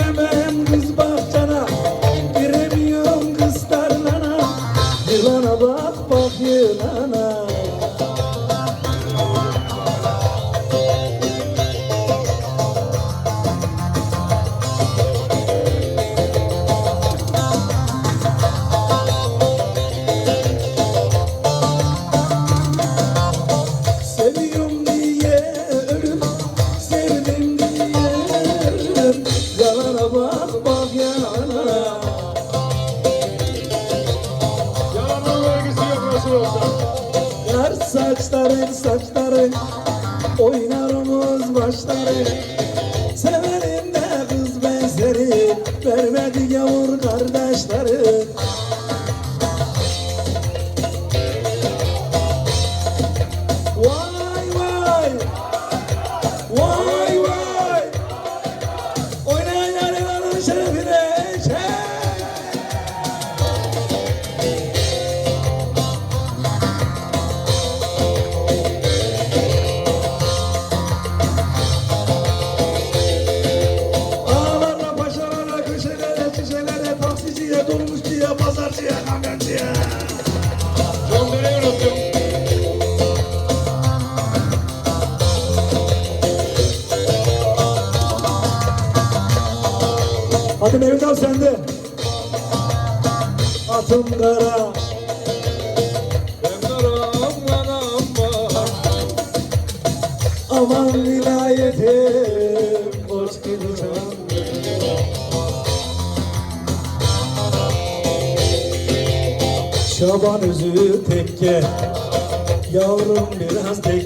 Giremem kız bahçana Giremiyorum kız tarlana. Yılana bak bak yılana. Saçların saçların Oynar omuz başları. Severim de kız ben seni Vermedi yavur kardeşleri Hadi abi sende Atım kara Ben karam kanam var. Şaban özü tekke Yavrum biraz tekle